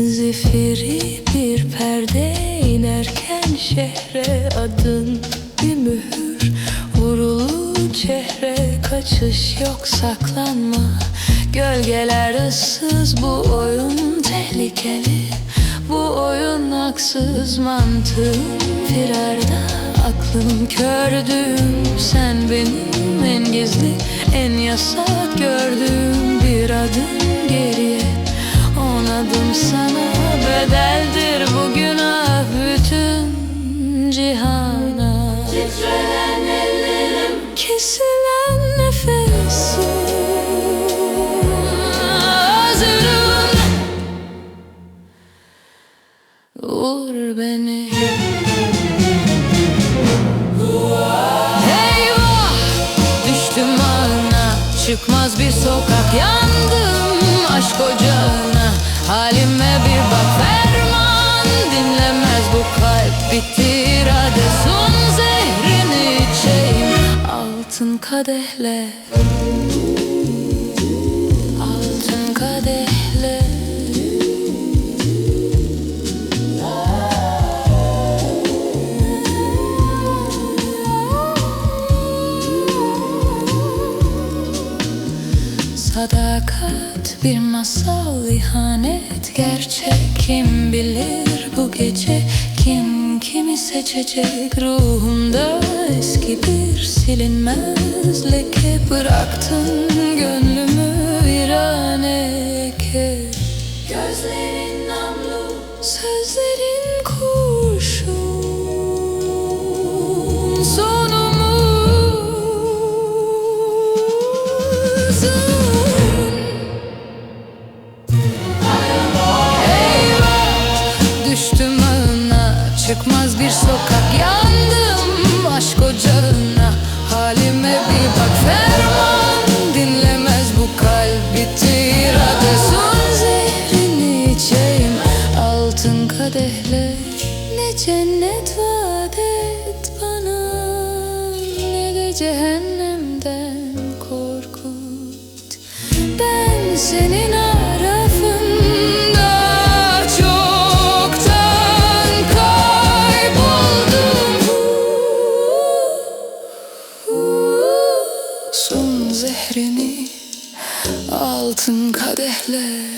Zifiri bir perde inerken şehre adın bir mühür. Vurulu çehre kaçış yok saklanma. Gölgeler ıssız bu oyun tehlikeli. Bu oyun haksız mantığım firarda. Aklım kördüğüm sen benim en gizli En yasak gördüğüm bir adım geriye. On adım sana bedeldir bu günah bütün cihana. Titreyen ellerim. Hazırım Vur beni. Eyvah Düştüm ağına Çıkmaz bir sokak. Yandım aşk ocağına. Halime bir bak Ferman dinlemez bu kalp Bitti kadehle Altın kadehle Sadakat bir masal ihanet gerçek. Kim bilir bu gece kim kimi seçecek Ruhumda eski bir silinmez leke? Bıraktın gönlümü virane Gözlerin namlu Sözlerin bir sokak. Yandım aşk ocağına. Halime bir bak. Ferman dinlemez bu kalp Bitti irade. Son zehrini içeyim. Altın kadehle Ne cennet vaat et bana. Ne de cehennemden korkut. Ben senin Son zehrini altın kadehle